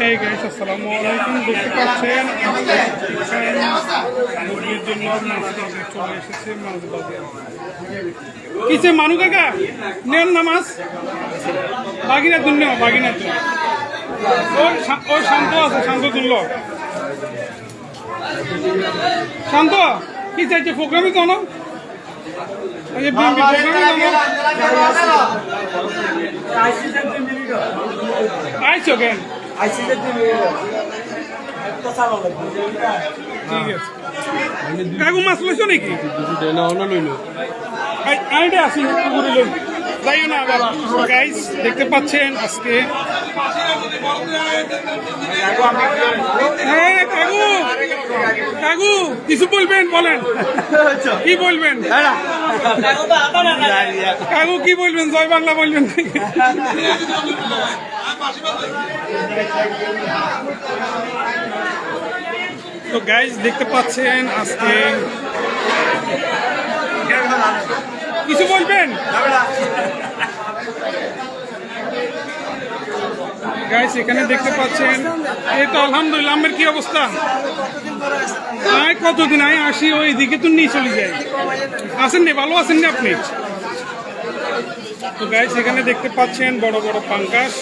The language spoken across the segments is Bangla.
এই গাইস আসসালামু আলাইকুম দেখতে পাচ্ছেন? মুরগির জন্য মাছ কিনতে চলে এসেছে মাছ বাজার। কিসে মানু কাকা? নেন না মাছ বাগিনার জন্য বাগিনার জন্য ওই শা- ওই শান্ত আছে শান্ত তুলল। শান্ত কি চাইছে প্রোগ্রামে জানো এই যে জানো কেন? ঠিক আছে কাকু মাছ লইছো নাকি? আই- আইডে আসি পুকুরে যাইও না আবার। গাইস দেখতে পাচ্ছেন আজকে কাকু। কাকু, কিছু বলবেন, বলেন। কি বলবেন? কি বলবেন? জয় বাংলা বলবেন। তো গাইস দেখতে পাচ্ছেন আজকে কিছু বলবেন? গাইস এখানে দেখতে পাচ্ছেন, এই তো আলহামদুলিল্লাহ, আমের কি অবস্থা? আয়, কতদিন আয়? আসি ওই দিকে তো নিয়ে চলে যাই। আসেন নি? ভালো আছেন নি আপনি? তো গাইস এখানে দেখতে পাচ্ছেন বড় বড় পাঙ্কাশ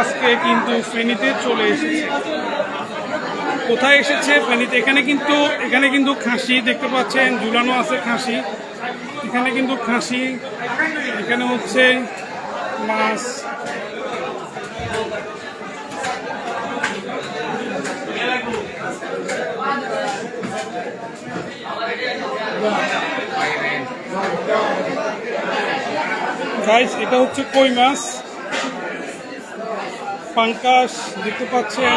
আজকে কিন্তু ফেনীতে চলে এসেছে। কোথায় এসেছে? পানিতে এখানে কিন্তু এখানে কিন্তু খাসি দেখতে পাচ্ছেন, ঝুলানো আছে খাসি। এখানে কিন্তু খাসি, এখানে হচ্ছে মাছ। গাইস এটা হচ্ছে কই মাছ? পাঙ্কাশ, দেখতে পাচ্ছেন।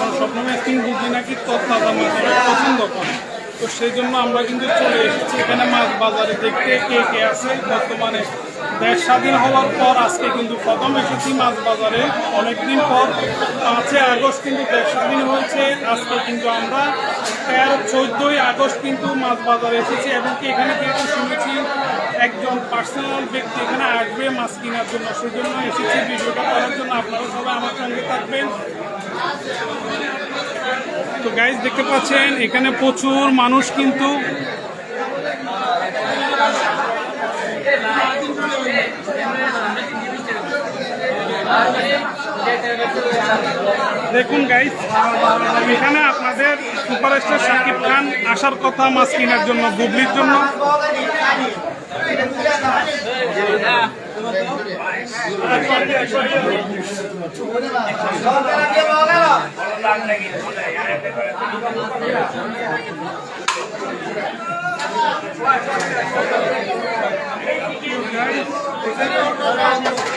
কারণ ম্যাসমিন বুদ্ধি নাকি তত্তাজা মাছ পছন্দ করে। তো সেই জন্য আমরা কিন্তু চলে এসেছি। এখানে মাছ বাজারে দেখতে কে কে আছে। বর্তমানে দেশ স্বাধীন হওয়ার পর আজকে কিন্তু প্রথম এসেছি মাছ বাজারে। অনেকদিন পর পাঁচই আগস্ট কিন্তু দেশ স্বাধীন হয়েছে। আজকে কিন্তু আমরা তেরো, চোদ্দোই আগস্ট কিন্তু মাছ বাজারে এসেছি এবং কি এখানে কিন্তু শুনেছি একজন পার্সোনাল ব্যক্তি এখানে আসবে মাছ কেনার জন্য। সেই জন্য এসেছি ভিডিওটা করার জন্য। আপনারা সবাই আমার সঙ্গে থাকবেন। তো গাইজ দেখতে পাচ্ছেন, এখানে প্রচুর মানুষ কিন্তু দেখুন গাইজ এখানে আপনাদের সুপারস্টার শাকিব খান আসার কথা মাছ কেনার জন্য, বুবলির জন্য। এটা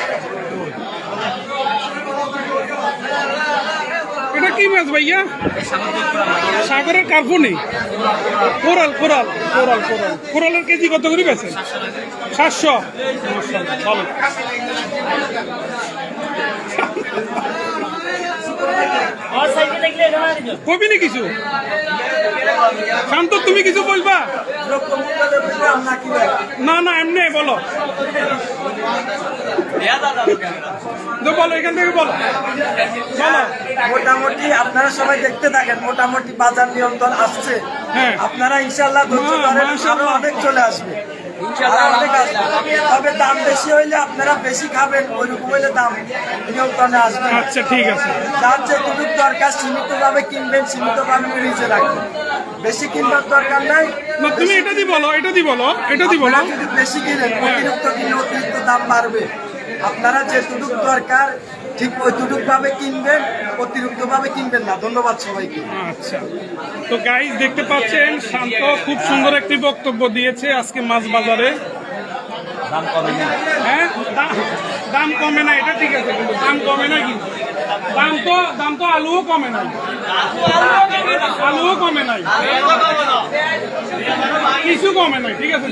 কি মাছ ভাইয়া? সাগরের কার্পু নেই কোরাল কোরাল কোরাল কোরাল। কোরালের কেজি কত করে বেছে সাতশো। কবি নি কিছু? শান্ত তুমি কিছু বলবা? না না, এমনি বলো। বলো এখান থেকে বলো। বলো। মোটামুটি আপনারা সবাই দেখতে থাকেন মোটামুটি বাজার নিয়ন্ত্রণ আসছে। হ্যাঁ। আপনারা ইনশাল্লাহ ধৈর্য ধরেন আরও অনেক চলে আসবে। তবে দাম বেশি হইলে আপনারা বেশি খাবেন ওইরকম হইলে দাম নিয়ন্ত্রণে আসবে। আচ্ছা ঠিক আছে। যার যেটুকু দরকার সীমিত ভাবে কিনবেন সীমিত ভাবে ফ্রিজে রাখবেন। বেশি কিনবার দরকার নাই। না তুমি এটা দি বলো এটা দি বলো এটা দি বলো। যদি বেশি কিনেন অতিরিক্ত কিনে অতিরিক্ত দাম বাড়বে। আপনারা যে যেটুকু দরকার ঠিক ওইটুকুভাবে কিনবেন অতিরিক্তভাবে কিনবেন না। ধন্যবাদ সবাইকে। আচ্ছা। তো গাইজ দেখতে পাচ্ছেন শান্ত খুব সুন্দর একটি বক্তব্য দিয়েছে আজকে মাছ বাজারে। দাম কমে না। হ্যাঁ দাম কমে না এটা ঠিক আছে কিন্তু দাম কমে না কিন্তু। দাম তো দাম তো আলুও কমে নাই। আলুও কমে নাই। কিছু কমে নাই ঠিক আছে?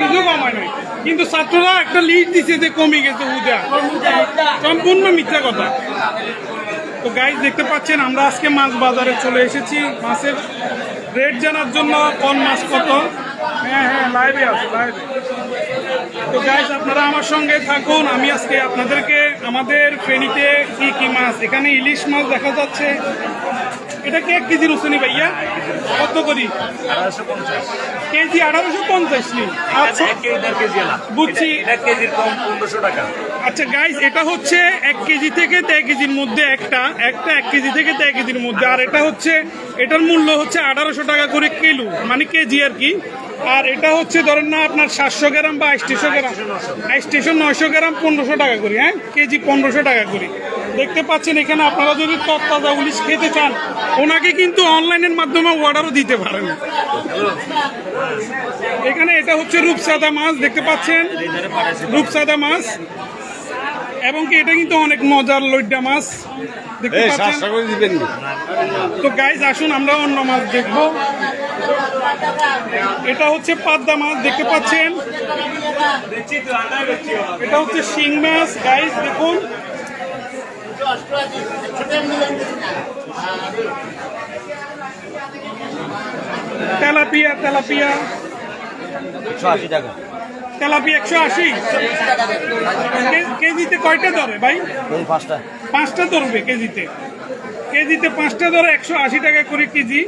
কিছু কমে নাই। কিন্তু ছাত্ররা একটা লিড দিছে যে কমে গেছে উদা সম্পূর্ণ মিথ্যা কথা। তো গাইজ দেখতে পাচ্ছেন আমরা আজকে মাছ বাজারে চলে এসেছি। মাছের রেট জানার জন্য কোন মাছ কত? হ্যাঁ হ্যাঁ লাইভে আছে লাইভে তো গাইজ আপনারা আমার সঙ্গে থাকুন। আমি আজকে আপনাদেরকে আমাদের ফেনীতে কি কি মাছ এখানে ইলিশ মাছ দেখা যাচ্ছে। এটা কে? এক কেজির উসনি ভাইয়া? কত করি? কেজি আঠারোশো পঞ্চাশ আচ্ছা। বুঝছি। আচ্ছা গাইস এটা হচ্ছে এক কেজি থেকে দেড় কেজির মধ্যে একটা। একটা এক কেজি থেকে দেড় কেজির মধ্যে। আর এটা হচ্ছে এটার মূল্য হচ্ছে আঠারোশো টাকা করে কিলো। মানে কেজি আর কি। আর এটা হচ্ছে ধরেন না আপনার সাতশো গ্রাম বা আটশো গ্রাম। স্টেশন নয়শো গ্রাম পনেরোশো টাকা করি হ্যাঁ? কেজি পনেরোশো টাকা করি। দেখতে পাচ্ছেন এখানে আপনারা যদি তত্তাজা উলিশ খেতে চান, ওনাকে কিন্তু অনলাইনের মাধ্যমে অর্ডারও দিতে পারেন। এখানে এটা হচ্ছে রূপসাদা মাছ, দেখতে পাচ্ছেন? রূপসাদা মাছ। এবং কি এটা কিন্তু অনেক মজার লইডা মাছ। দেখতে পাচ্ছেন? তো গাইজ আসুন আমরা অন্য মাছ দেখব। এটা হচ্ছে পাদ্দা মাছ দেখতে পাচ্ছেন? এটা হচ্ছে শিং মাছ গাইজ দেখুন। Tilapia tilapia. একশো আশি টাকা। তেলাপিয়া একশো আশি। কেজিতে কয়টা ধরে ভাই? পাঁচটা। পাঁচটা ধরবে কেজিতে। কেজিতে পাঁচটা ধরে একশো আশি টাকা করে কেজি।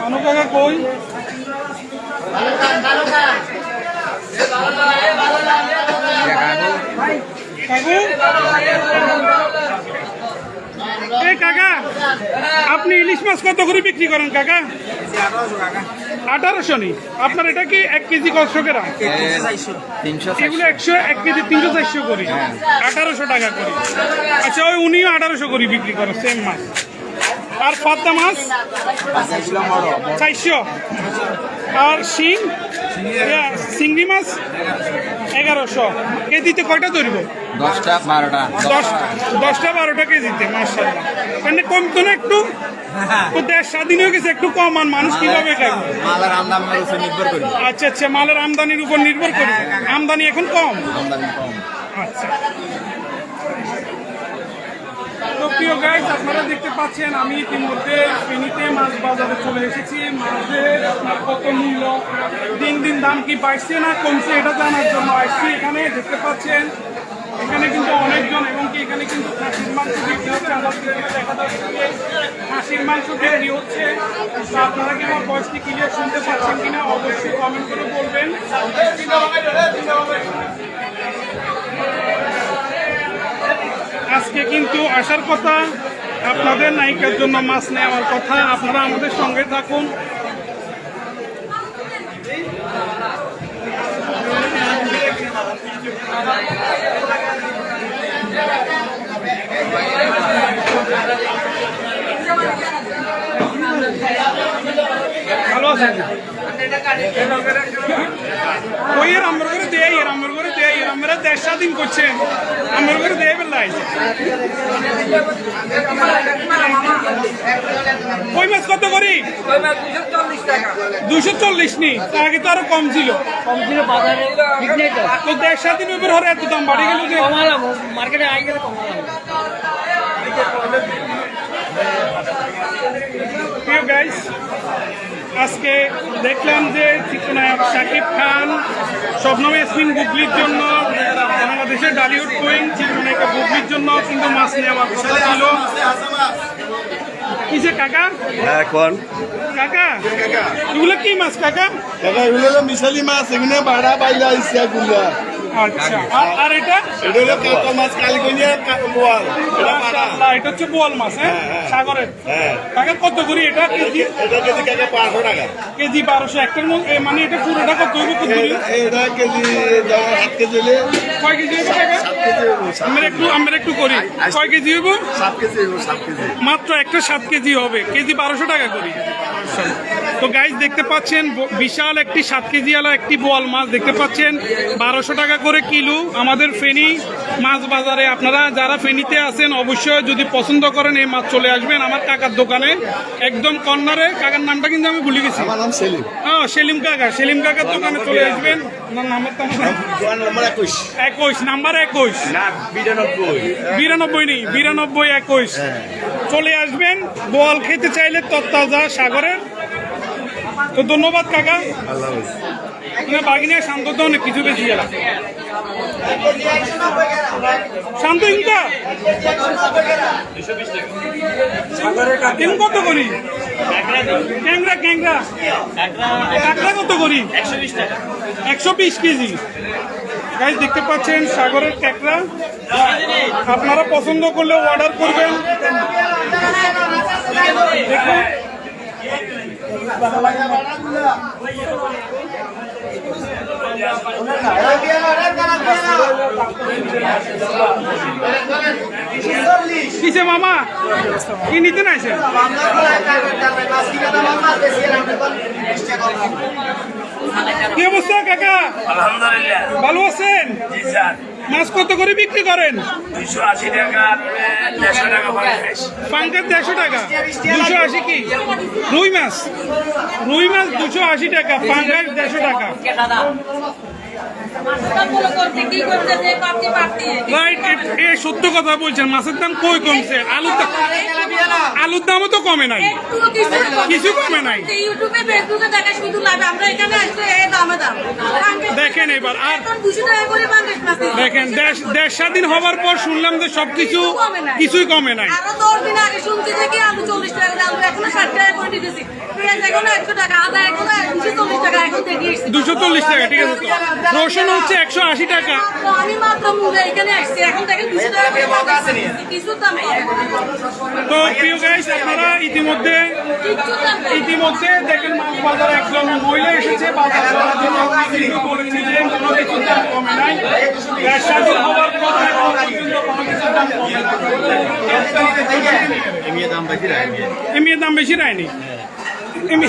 মানু কাকা? কই কাকা আপনি ইলিশ মাছ কত করে বিক্রি করেন কাকা? আঠারোশো নি। আপনার এটা কি এক কেজি তিনশো এগুলো একশো এক কেজি তিনশো চারশো করি। আঠারোশো টাকা করি। আচ্ছা ওই উনিও আঠারোশো করি বিক্রি করে সেম মাছ। আর পাত্তা মাছ? চারশো। আর শিং? চিংড়ি মাছ? এগারোশো। কেজিতে কয়টা ধরব? দশটা বারোটা। দশটা বারোটা কেজিতে মার্শাল্লাহ মানে কম তো না একটু? দেশ স্বাধীন হয়ে গেছে একটু কম আর মানুষ কীভাবে খাবে? মালার আমদানির উপর নির্ভর করি। আচ্ছা আচ্ছা মালের আমদানির উপর নির্ভর করবে আমদানি এখন কম? আমদানি কম। আচ্ছা। প্রিয় গাইজ আপনারা দেখতে পাচ্ছেন, আমি ইতিমধ্যে ফেনীতে মাছ বাজারে চলে এসেছি। মাছের আপনার কত মূল্য, দিন দিন দাম কি বাড়ছে না কমছে এটা জানার জন্য আসছি এখানে, দেখতে পাচ্ছেন। এখানে কিন্তু অনেকজন এবং কি এখানে কিন্তু খাসির মাংস বিক্রি হচ্ছে। আমাদের দেখা যাচ্ছে খাসির মাংস বিক্রি হচ্ছে। আপনারা কি আমার ভয়েসটি ক্লিয়ার শুনতে পাচ্ছেন কিনা অবশ্যই কমেন্ট করে বলবেন। আজকে কিন্তু আসার কথা, আপনাদের নায়িকার জন্য মাছ নেওয়ার কথা, আপনারা আমাদের সঙ্গে থাকুন। Thank আছেন ওই আমার করে দেয় এর আমার করে দেয় এর আমরা দেশ স্বাধীন করছে আমার করে দেয় বেলাই কই মাছ কত করি দুশো চল্লিশ নি তার আগে তো আরও কম ছিল কম ছিল বাজারে তো দেশ স্বাধীন উপর হরে এত দাম বাড়ি গেল মার্কেটে আই গেলে কমালাম প্রিয় গাইস আজকে দেখলাম যে চিত্রনায়ক শাকিব খান স্বপ্নম ইয়াসমিন বুবলির জন্য বাংলাদেশের ডালিউড কুইন চিত্রনায়িকা বুবলির জন্য কিন্তু মাছ নেওয়া কথা ছিল। কিসে কাকা? এখন কাকা এগুলো কি মাছ কাকা? কাকা এগুলো হলো মিশালি মাছ এগুলো ভাড়া বাইলা আইসা গুলা আচ্ছা আর- এটা? এটা হলো কাঁচা মাছ বোয়াল। এটা মাশাআল্লাহ, এটা হচ্ছে বোয়াল মাছ হ্যাঁ? সাগরের। হ্যাঁ। কাকা কত করি এটা? কেজি? এটা কেজি কাকা পাঁচশো টাকা। কেজি বারোশো। একটার মধ্যে মানে এটা পুরোটা কত হইব কত করি? এটা- কেজি যেমন সাত কেজি হলে কয় কেজি হইব কাকা? সাত কেজি হইবো, আমরা একটু আমরা একটু করি। কয় কেজি হইব? সাত কেজি হইবো, সাত কেজি। মাত্র একটা সাত কেজি হবে। কেজি বারোশো টাকা করি। তো গাইজ দেখতে পাচ্ছেন বিশাল একটি সাত কেজি আলা একটি বোয়াল মাছ। দেখতে পাচ্ছেন বারোশো টাকা করে কিলো আমাদের ফেনী মাছ বাজারে। আপনারা যারা ফেনীতে আছেন অবশ্যই যদি পছন্দ করেন এই মাছ চলে আসবেন আমার কাকার দোকানে। একদম কর্নারে কাকার নামটা কিন্তু আমি ভুলে গেছি। আমার নাম সেলিম। হ্যাঁ সেলিম কাকা সেলিম কাকার দোকানে চলে আসবেন। একুশ। একুশ নাম্বার একুশ। বিরানব্বই। বিরানব্বই নেই বিরানব্বই একুশ। চলে আসবেন বোয়াল খেতে চাইলে তত্তাজা সাগরের। তো ধন্যবাদ কাকা। আল্লাহ বাগিনিয়া শান্ত তো অনেক কিছু বেশি গেল শান্ত ইনকা এম কত করি? ক্যাংরা ক্যাংরা। কাঁকড়া কত করি? একশো বিশ কেজি। গাইজ দেখতে পাচ্ছেন সাগরের ক্যাকড়া আপনারা পছন্দ করলে অর্ডার করবেন। দেখুন। কিসে মামা? কি নিতে নাইছেন কি অবস্থা কাকা? আলহামদুলিল্লাহ। ভালো আছেন? জি স্যার। মাছ কত করে বিক্রি করেন? দুইশো আশি টাকা দেড়শো টাকা পাঙ্কার দেড়শো টাকা। দুশো আশি কি? রুই মাছ। রুই মাছ দুশো আশি টাকা পাঙ্কার দেড়শো টাকা। সত্য কথা বলছেন। মাছের দাম কই কমছে? আলুর দাম আলুর দামও তো কমে নাই। কিছু কমে নাই। দেখেন এবার আর। দেখেন স্বাধীন হওয়ার পর শুনলাম যে সবকিছু। কিছুই কমে নাই। আরও দশ দিন আগে শুনছি যে আলু চল্লিশ টাকা আলু এখনও ষাট টাকা করে দিতেছি। পেঁয়াজ এখনও একশো টাকা আদা এখনও দুশো চল্লিশ টাকা ঠিক আছে তো? রসুন হচ্ছে একশো আশি টাকা। তো প্রিয় গাইস আপনারা ইতিমধ্যে। ইতিমধ্যে দেখেন মাছ বাজারে একজন মহিলা এসেছে বাজার করার জন্য বলেছে যে কোনো কিছুর দাম কমে নাই। স্বাধীন হওয়ার পর এখন কোনো কিছুর দাম কমে নাই। এমনি দাম বেশি রাখে এমনি দাম বেশি রায়নি এমনি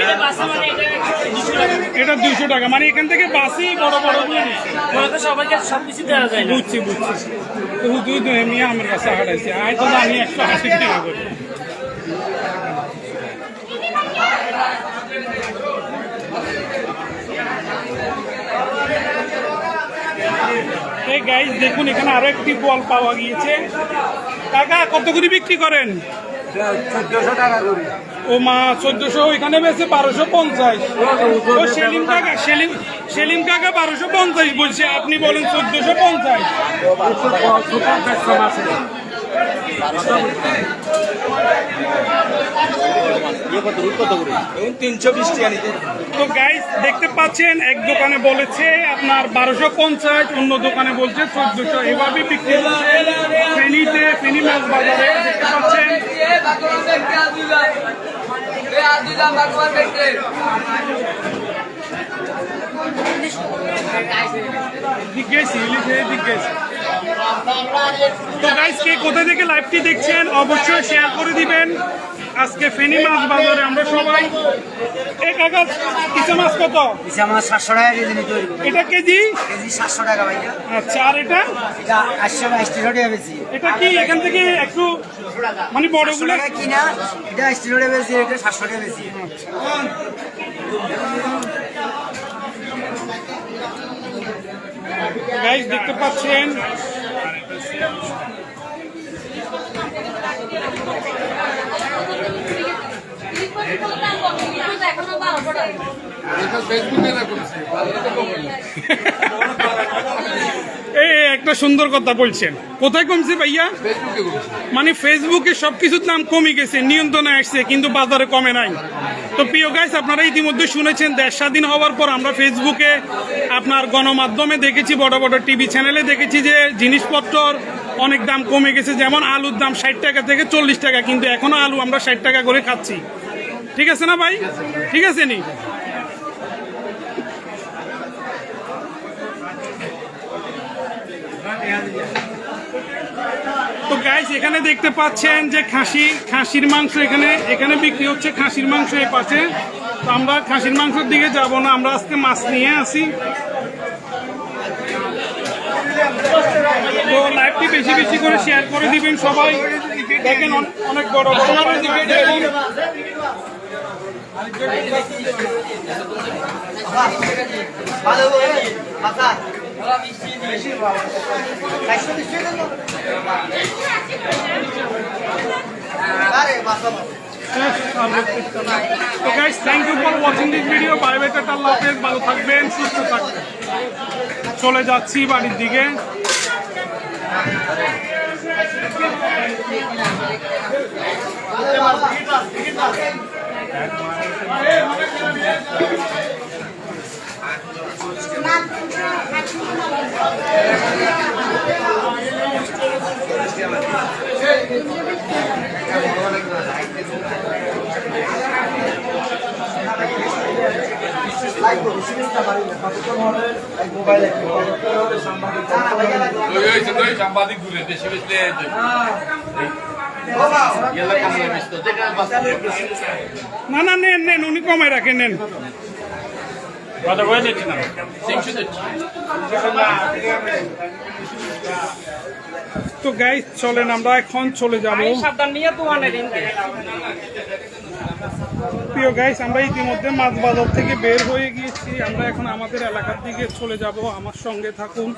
এটা বাসা মানে দুশো টাকা দুইশো টাকা। মানে এখান থেকে বাসি বড় বড়গুলো নিচ্ছে সবাইকে সব কিছু দেওয়া যায় না। বুঝছি বুঝছি। তো দুই দুই এমনি আমার কাছে হাঁটাইছে আয় তো আমি একশো আশি টাকা করি। এই গাইজ দেখুন এখানে আরও একটি বল পাওয়া গিয়েছে। টাকা কত করে বিক্রি করেন? ও মা চোদ্দশো এখানে বেছে বারোশো পঞ্চাশ। ও সেলিম কাকা সেলিম সেলিম কাকা বারোশো পঞ্চাশ বলছে আপনি বলেন চোদ্দশো পঞ্চাশ। তো গাইস দেখতে পাচ্ছেন এক দোকানে বলেছে আপনার বারোশো পঞ্চাশ অন্য দোকানে বলছে চোদ্দশো। এভাবে বিক্রি ফেনীতে ফেনী মাছ বাজারে দেখতে পাচ্ছেন। তো গাইস কে কোথা থেকে লাইভটি দেখছেন অবশ্যই শেয়ার করে দিবেন। আজকে ফেনী মাছ বাজারে আমরা সবাই এ কাকা কিসে মাছ কত? পিসা মাছ সাতশো টাকা কেজি নিতে এটা কেজি? কেজি সাতশো টাকা ভাইয়া। আচ্ছা আর এটা? এটা আটশো বাইশটি টাকা বেশি। এটা কি এখান থেকে একটু মানে বড়গুলো? কিনা এটা আশি টাকা বেশি এটা সাতশো টাকা বেশি। গাইস দেখতে পাচ্ছেন দাম কম, কিন্তু এখনও বারোশো টাকা এই একটা সুন্দর কথা বলছেন। কোথায় কমছে ভাইয়া? মানে ফেসবুকে সবকিছুর দাম কমে গেছে, নিয়ন্ত্রণে আসছে, কিন্তু বাজারে কমে নাই। তো প্রিয় গাইস আপনারা ইতিমধ্যে শুনেছেন, দেশ স্বাধীন হওয়ার পর আমরা ফেসবুকে আপনার গণমাধ্যমে দেখেছি, বড় বড় টিভি চ্যানেলে দেখেছি যে জিনিসপত্রর অনেক দাম কমে গেছে, যেমন আলুর দাম ষাট টাকা থেকে চল্লিশ টাকা, কিন্তু এখনও আলু আমরা ষাট টাকা করে খাচ্ছি। ঠিক আছে না ভাই? ঠিক আছে নি? তো গাইস এখানে দেখতে পাচ্ছেন যে খাসি, খাসির মাংস এখানে এখানে বিক্রি হচ্ছে খাসির মাংস এই পাশে। তো আমরা খাসির মাংসের দিকে যাব না, আমরা আজকে মাছ নিয়ে আসি। তো লাইভটি বেশি বেশি করে শেয়ার করে দিবেন সবাই। দেখেন অনেক বড় বড়। Guys thank you for watching this video bye bye tata আল্লাহ হাফেজ ভালো থাকবেন, সুস্থ থাকবেন। চলে যাচ্ছি বাড়ির দিকে। সাংবাদিক ঘুরে দেশে বেশলে না না নেন নেন উনি কমাই রাখেন নেন। কথা বলে দিচ্ছি না। তো গাই চলেন আমরা এখন চলে যাব। সাবধান নিয়ে তো রিনকে প্রিয় গাইস আমরা ইতিমধ্যে মাছ বাজার থেকে বের হয়ে গিয়েছি। আমরা এখন আমাদের এলাকার দিকে চলে যাব। আমার সঙ্গে থাকুন।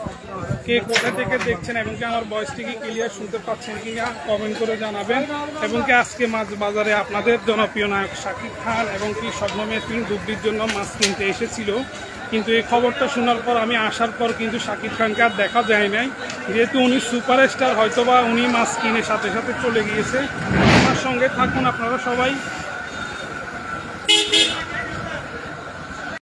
কে কোথা থেকে দেখছেন এবং কি আমার ভয়েসটি কি ক্লিয়ার শুনতে পাচ্ছেন কিনা কমেন্ট করে জানাবেন। এবং কি আজকে মাছ বাজারে আপনাদের জনপ্রিয় নায়ক শাকিব খান এবং কি স্বপ্নমের তিন ডুবলির জন্য মাছ কিনতে এসেছিল। কিন্তু এই খবরটা শোনার পর আমি আসার পর কিন্তু শাকিব খানকে আর দেখা যায় নাই। যেহেতু উনি সুপারস্টার হয়তোবা উনি মাছ কিনে সাথে সাথে চলে গিয়েছে। আমার সঙ্গে থাকুন আপনারা সবাই।